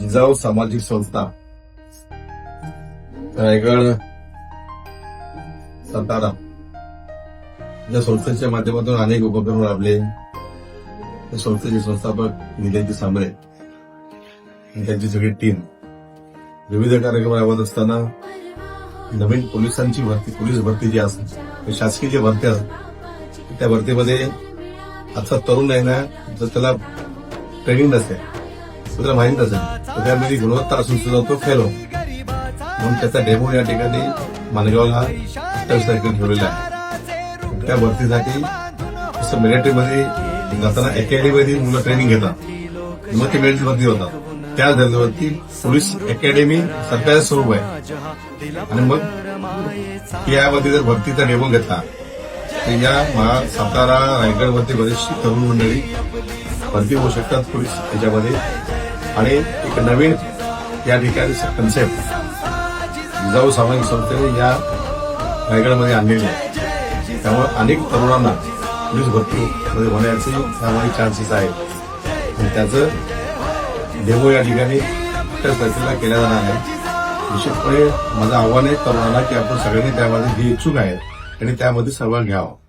जिजाऊ सामाजिक संस्था. रायगड सातारा. या संस्थेच्या माध्यमातून अनेक उपक्रम राबले. त्या संस्थेचे संस्थापक निलेंची सांबरे त्यांची सगळी टीम विविध कार्यक्रम राबवत असताना नवीन पोलिसांची भरती पोलीस भरती जी असते म्हणजे शासकीय जी भरती असते त्या भरतीमध्ये आजचा तरुण आहे ना जर त्याला ट्रेनिंग नसेल तुला त्याला आहे त्यामध्ये गुणवत्ता असून सुद्धा तो फेल. हो म्हणून त्याचा डेमो या ठिकाणी माणगावला अठ्ठावीस तारखेला ठेवलेला आहे. त्या भरतीसाठी असं मिलिटरीमध्ये जाताना अकॅडमीमध्ये मुलं ट्रेनिंग घेतात. मग ते मिलिटरी भरती होतात. त्या धर्तीवरती पोलीस अकॅडमी सरकारचं स्वरूप आहे. आणि मग यामध्ये जर भरतीचा डेमो घेतला तर या महा सातारा रायगडमध्ये बरेचशी तरुण मंडळी भरती होऊ शकतात पोलीस याच्यामध्ये. आणि एक नवीन या ठिकाणी कन्सेप्ट जिजाऊ सामाजिक संस्थेने या रायगडमध्ये आणलेली आहे. त्यामुळे अनेक तरुणांना पोलीस भरतीमध्ये होण्याचे त्यामध्ये चान्सेस आहेत. आणि त्याचं डेमो या ठिकाणी त्या तारखेला केल्या जाणार आहे विशेषपणे माझं आव्हान आहे तरुणांना की आपण सगळ्यांनी त्यामध्ये जे इच्छुक आहेत आणि त्यामध्ये सहभाग घ्यावा.